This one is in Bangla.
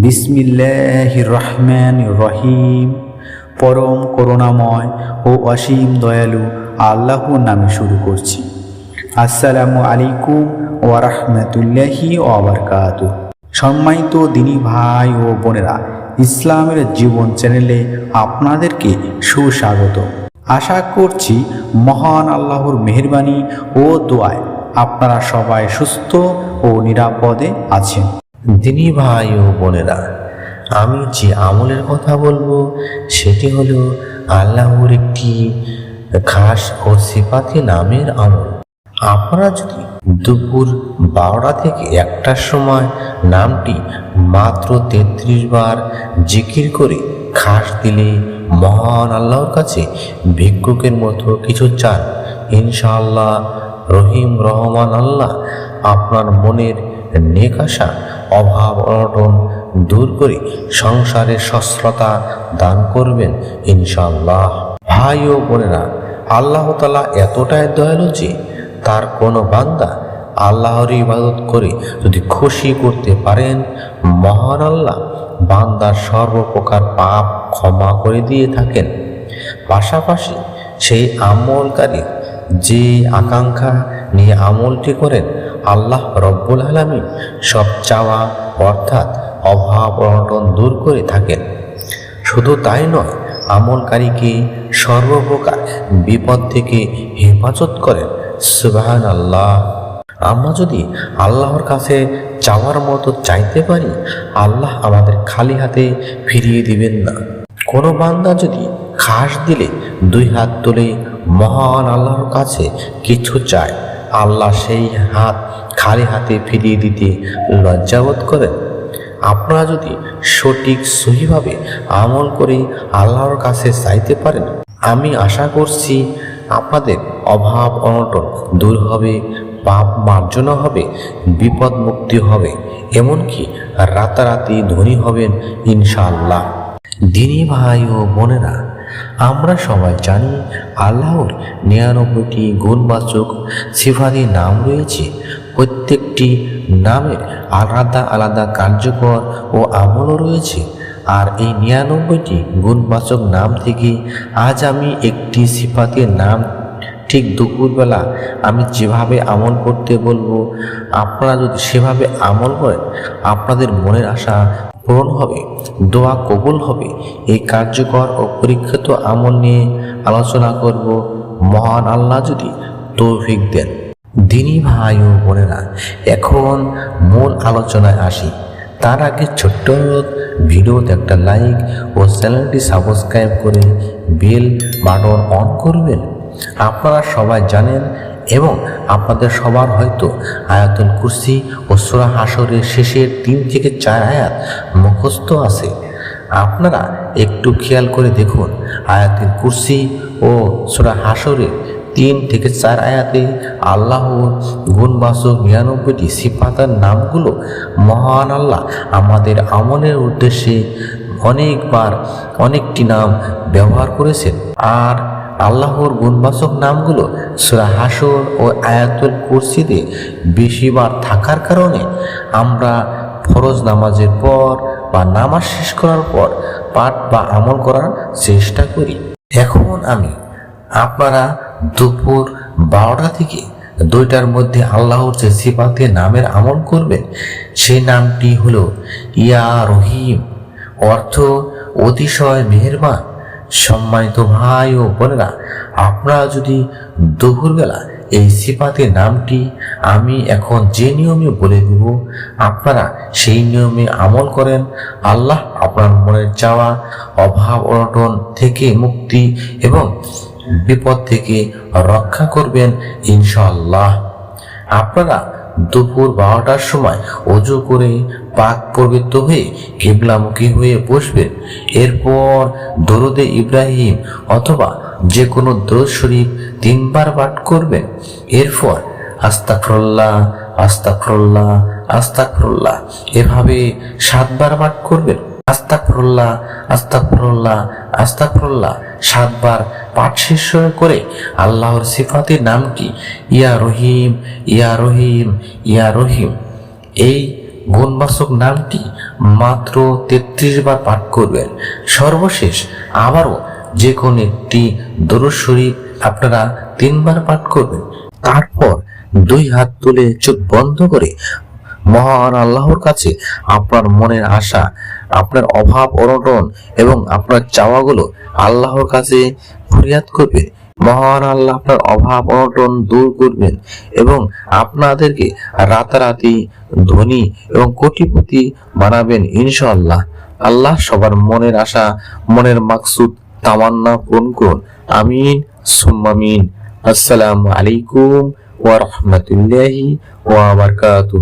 বিসমিল্লাহ রহমান রহিম পরম করুণাময় ও অসীম দয়ালু আল্লাহর নামে শুরু করছি। আসসালামু আলাইকুম ওয়া রাহমাতুল্লাহি ওয়া বারাকাতু সম্মানিত দিনী ভাই ও বোনেরা, ইসলামের জীবন চ্যানেলে আপনাদেরকে সুস্বাগত। আশা করছি মহান আল্লাহর মেহেরবানি ও দোয়ায় আপনারা সবাই সুস্থ ও নিরাপদে আছেন। দিনী ভাই ও বোনেরা, আমি যে আমলের কথা বলব, সেটি হলো আল্লাহর একটি খাস ও সিপাতি নামের আমল। আপনারা যদি দুপুর বারোটা থেকে একটার সময় নামটি মাত্র তেত্রিশ বার জিকির করে খাস দিলে মহান আল্লাহর কাছে ভিক্ষুকের মতো কিছু চান, ইনশাআল্লাহ রহিম রহমান আল্লাহ আপনার মনের নেক আশা অভাব অনটন দূর করে সংসারের সস্রতা দান করবেন ইনশাল্লাহ ভাই ও বোনেরা, আল্লাহ তালা এতটাই দয়ালু যে তার কোনো বান্দা আল্লাহর ইবাদত করে যদি খুশি করতে পারেন, মহান আল্লাহ বান্দার সর্বপ্রকার পাপ ক্ষমা করে দিয়ে থাকেন। পাশাপাশি সেই আমলকারীর যে আকাঙ্ক্ষা নিয়ে আমলটি করেন, আল্লাহ রব্বুল আলমী সব চাওয়া অর্থাৎ অভাব অনটন দূর করে থাকেন। শুধু তাই নয়, আমলকারীকে সর্বপ্রকার বিপদ থেকে হেফাজত করেন। সুবাহান আল্লাহ আমরা যদি আল্লাহর কাছে চাওয়ার মতো চাইতে পারি, আল্লাহ আমাদের খালি হাতে ফিরিয়ে দিবেন না। কোনো বান্দা যদি খাস দিলে, দুই হাত তুলে মহান আল্লাহর কাছে কিছু চায় আল্লাহ সেই হাত খালি হাতে ফিরিয়ে দিতে লজ্জাবোধ করেন? আপনারা যদি সঠিক সহিভাবে আমল করে আল্লাহর কাছে চাইতে পারেন, আমি আশা করছি আপনাদের অভাব অনটন দূর হবে, পাপ মার্জনা হবে, বিপদ মুক্তি হবে, এমনকি রাতারাতি ধনী হবেন ইনশাআল্লাহ। দিনী ভাই ও বোনেরা আমরা সবাই জানি আল্লাহর নিরানব্বইটি গুণবাচক সিফারি নাম রয়েছে। প্রত্যেকটি নামের আলাদা আলাদা কার্যকর ও আমলও রয়েছে। আর এই নিরানব্বইটি গুণবাচক নাম থেকে আজ আমি একটি সিফাতের নাম ঠিক দুপুরবেলা আমি যেভাবে আমল করতে বলব, আপনারা যদি সেভাবে আমল করেন, আপনাদের মনের আশা পূরণ হবে, দোয়া কবুল হবে। এই কার্যকর ও পরীক্ষিত আমল নিয়ে আলোচনা করব। মহান আল্লাহ যদি তৌফিক দেন। দিনী ভাই ও বোনেরা, এখন মূল আলোচনায় আসি। তার আগে ছোট্ট ভিডিওতে একটা লাইক ও চ্যানেলটি সাবস্ক্রাইব করে বেল বাটন অন করবেন। আপনারা সবাই জানেন এবং আপনাদের সবার হয়তো আয়াতুল কুরসি ও সুরা হাসরের শেষের তিন থেকে চার আয়াত মুখস্থ আছে। আপনারা একটু খেয়াল করে দেখুন, আয়াতুল কুরসি ও সুরা হাসরের তিন থেকে চার আয়াতে আল্লাহর গুণবাসক নিরানব্বইটি সিফাতার নামগুলো মহান আল্লাহ আমাদের আমলের উদ্দেশ্যে অনেকবার অনেকটি নাম ব্যবহার করেছেন। আর আল্লাহর গুণবাচক নামগুলো সুরা হাসর ও আয়াতুল কুরসিতে বেশিবার থাকার কারণে আমরা ফরজ নামাজের পর বা নামাজ শেষ করার পর পাঠ বা আমল করার চেষ্টা করি। এখন আমি আপনারা দুপুর বারোটা থেকে দুইটার মধ্যে আল্লাহর যে সিপাতে নামের আমল করবেন, সেই নামটি হলো ইয়া রহিম, অর্থ অতিশয় মেহেরবান। সম্মানিত ভাই ও বোনেরা, আপনারা যদি দুপুরবেলা এই সিপাতের নামটি আমি এখন যে নিয়মে বলে দেব, আপনারা সেই নিয়মে আমল করেন, আল্লাহ আপনার মনের চাওয়া, অভাব অনটন থেকে মুক্তি এবং বিপদ থেকে রক্ষা করবেন ইনশাআল্লাহ। আপনারা দুপুর বারোটার সময় অজু করে পাক পবিত্র হয়ে কেবলামুখী হয়ে বসবেন এরপর দরুদে ইব্রাহিম অথবা যে কোনো দরুদ শরীফ তিনবার পাঠ করবেন এরপর আস্তাকফরল্লাহ আস্তাকফরল্লাহ আস্তাকফরল্লাহ এভাবে সাতবার পাঠ করবেন। আস্তাকফরল্লাহ আস্তাকফরল্লাহ আস্তাকফরল্লাহ সাতবার পাঠ শেষ করে আল্লাহর সিফাতের নামটি ইয়া রহিম ইয়া রহিম ইয়া রহিম। এই গুণবাচক নামটি মাত্র তেত্রিশ বার পাঠ করবেন। সর্বশেষ আবারও যে কোনো একটি দরুদ আপনারা তিনবার পাঠ করবেন। তারপর দুই হাত তুলে চোখ বন্ধ করে মহান আল্লাহর কাছে আপনার মনের আশা, আপনার অভাব অনটন এবং আপনার চাওয়াগুলো আল্লাহর কাছে ফরিয়াদ করবেন। মহান আল্লাহ আপনার অভাব অনটন দূর করবেন এবং আপনাদেরকে রাতারাতি ধনী এবং কোটিপতি বানাবেন ইনশাআল্লাহ। আল্লাহ সবার মনের আশা, মনের মাকসুদ তামান্না পূরণ করুন। আমিন সুম্মামিন আসসালামু আলাইকুম ওয়া রাহমাতুল্লাহি ওয়া বারাকাতুহু।